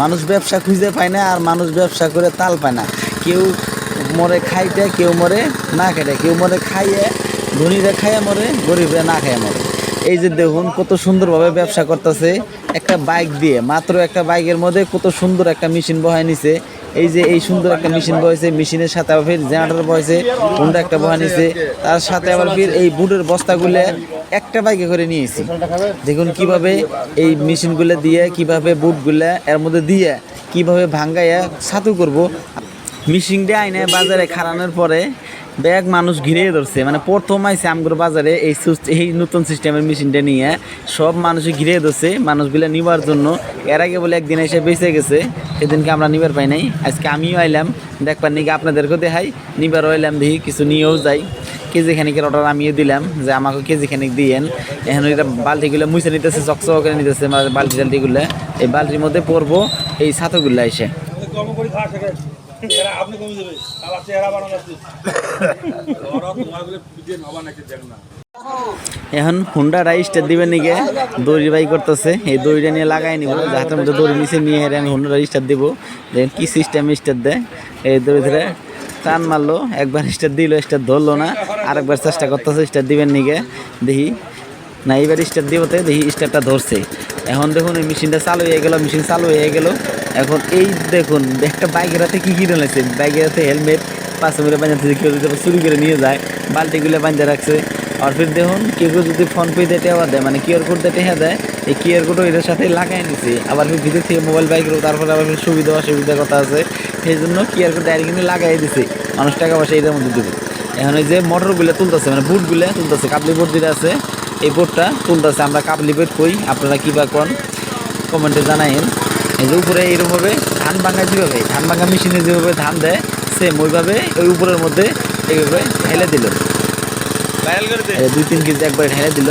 মানুষ ব্যবসা খুঁজে পায় না আর মানুষ ব্যবসা করে তাল পায় না। কেউ মরে খাইতে, কেউ মরে না খাইতে কেউ মরে খাইয়ে, ধনীরা খাইয়া মরে, গরিবরা না খাইয়ে মরে। এই যে দেখুন কত সুন্দরভাবে ব্যবসা করতেছে, একটা বাইক দিয়ে, মাত্র একটা বাইকের মধ্যে কত সুন্দর একটা মেশিন বহায় নিছে। এই যে এই সুন্দর একটা মেশিন বয়েছে মেশিনের সাথে আবার ফির জেনারেটর বয়েছে হুন্ডা একটা বহায় নিছে, তার সাথে আবার ফির এই বুটের বস্তাগুলো একটা বাইকে করে নিয়েছি। দেখুন কীভাবে এই মেশিনগুলো দিয়ে কীভাবে বুটগুলো এর মধ্যে দিয়ে কীভাবে ভাঙ্গাইয়া ছাতু করব। মিশিং দিয়ে আইনে বাজারে খারানোর পরে ব্যাগ মানুষ ঘিরে ধরছে। মানে প্রথম আইসে আমগুলো বাজারে এই এই নতুন সিস্টেমের মেশিনটা নিয়ে। সব মানুষ ঘিরে ধরছে মানুষগুলো নিবার জন্য। এর আগে বলে একদিন এসে বেঁচে গেছে সেদিনকে আমরা নিবার পাই নাই। আজকে আমিও আইলাম দেখবার নাকি আপনাদেরকেও দেখাই। নিবার আইলাম দেখি কিছু নিয়েও যাই। কেজি খানিকের অর্ডার আমিও দিলাম, যে আমাকে কেজি খানিক দিয়েন। এখন এটা বালতিগুলো মুছে নিতেছে, চকচক করে নিতেছে বালতি টালতিগুলো। এই বালতির মধ্যে পরবো, এই ছাতুগুলো এসে। এখন হুন্ডা রাইসটা দিবেন নিকে? দড়ি বাই করতেছে, এই দড়িটা নিয়ে লাগাই নিব হাতের মধ্যে দড়ি নিচে নিয়ে হুন্ডা রাইসটা দিব। দেখেন কি সিস্টেম স্টার দেয়। এই দড়ি ধরে টান মারলো, একবার স্টার দিল স্টার ধরলো না, আরেকবার চেষ্টা করতেছে স্টার দিবেন নিকে দেখি। না, এইবার স্টার দিবতে দেখি স্টারটা ধরছে। এখন দেখুন, এই মেশিনটা চালু হয়ে গেল, মেশিন চালু হয়ে গেল। এখন এই দেখুন, একটা বাইকের হাতে কী কী রয়েছে বাইকের হাতে হেলমেট পাশে করে বাঁধাতে কেউ যদি চুরি করে নিয়ে যায়, বালতিগুলো বাঁধতে রাখছে। আর ফির দেখুন, কেউ কেউ যদি ফোন পে দিয়ে টেওয়া দেয় মানে কিউআর কোড দিয়ে টেহা দেয়, এই কিউআর কোডও এটার সাথে লাগাই নিছে। আবার ভিতর থেকে মোবাইল বাইক তারপরে আবার সুবিধা অসুবিধার কথা আছে। সেই জন্য কি আর ডাইরেক্ট কিন্তু লাগাই দিছে। মানুষ টাকা পয়সা এটার মধ্যে দেবে। এখন এই যে মোটরগুলো তুলতেছে মানে বুটগুলো তুলতেছে কাবলি বোর্ড যেটা আছে এই বোর্ডটা তুলতেছে। আমরা কাবলি বোর্ড কই আপনারা কী বা কোন কমেন্টে জানাইন। এই যে উপরে এইরকমভাবে ধান ভাঙা যেভাবে ধান ভাঙা মেশিনে যেভাবে ধান দেয় সেম ওইভাবে ওই উপরের মধ্যে এইভাবে ঢেলে দিল। দুই তিন কেজি একবার ঢেলে দিল।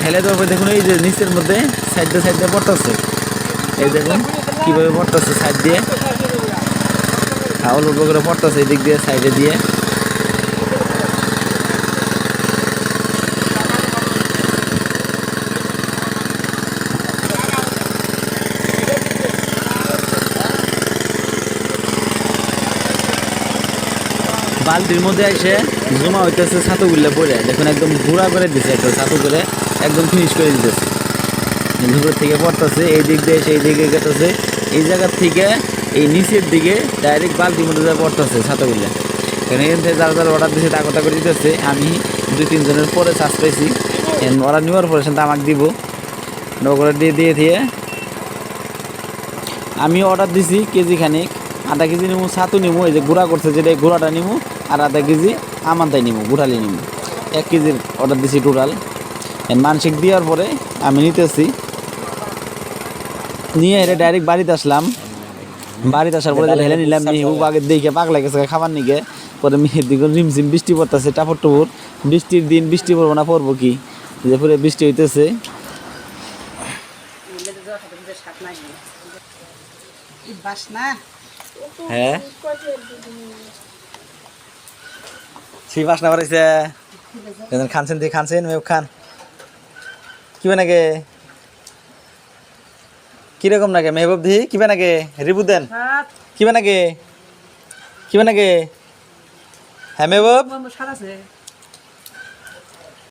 ঢেলে দেওয়ার পর দেখুন এই যে নিচের মধ্যে সাইড দিয়ে সাইড দিয়ে পড়তেছে। এই দেখুন কীভাবে পড়তেছে সাইড দিয়ে। অল্প অল্প করে পড়তেছে এই দিক দিয়ে, সাইডে দিয়ে। বালতির মধ্যে এসে জমা হইতেছে ছাতুগুলো পরে দেখুন, একদম ঘোরা করে দিছে একটা ছাতু করে, একদম ফিনিশ করে দিতেছে। দুপুর থেকে পড়তেছে, এই দিক দিয়ে এসে এই দিকে গেতেছে। এই জায়গার থেকে এই নিচের দিকে ডাইরেক্ট বালতির মধ্যে যা পড়তেছে ছাতুগুলো। এখানে এখান থেকে যারা যারা অর্ডার দিচ্ছে টাকা করে দিতেছে, আমি দুই তিনজনের পরে চাষ পাইছি। অর্ডার নেওয়ার পরে সেটা আমাকে দিব। নগরে দিয়ে দিয়ে দিয়ে আমি অর্ডার দিছি কেজি খানিক আধা কেজি নিমু, ছাতু নিমু, এই যে গুঁড়া করছে যেটা গুঁড়াটা নিমু, আর আধা কেজি আমানতাই নিমু গুড়ালি নিমু। এক কেজির অর্ডার দিছি টোটাল মানসিক দেওয়ার পরে আমি নিতেছি। নিয়ে এরে ডাইরেক্ট বাড়িতে আসলাম। বাড়িতে আসার পরে হেলে নিলাম মিহু আগে দেখে পাগলা গেছে, খাবার নিকে পরে দিকে রিমঝিম বৃষ্টি পড়তেছে টাপর বৃষ্টির দিন বৃষ্টি পড়ব না, পড়ব কি? যে পরে বৃষ্টি হইতেছে। বাসনা হ্যাঁ মাস বাড়াইছে। খানছেন দিয়ে খানছেন মেয়ে খান। কিবা নাকি কীরকম নাকি? মেহবুব দি কিবা নাকি? রিবু দেন। কিবা নাকি? কিবা নাকি? হ্যাঁ মেহবুব।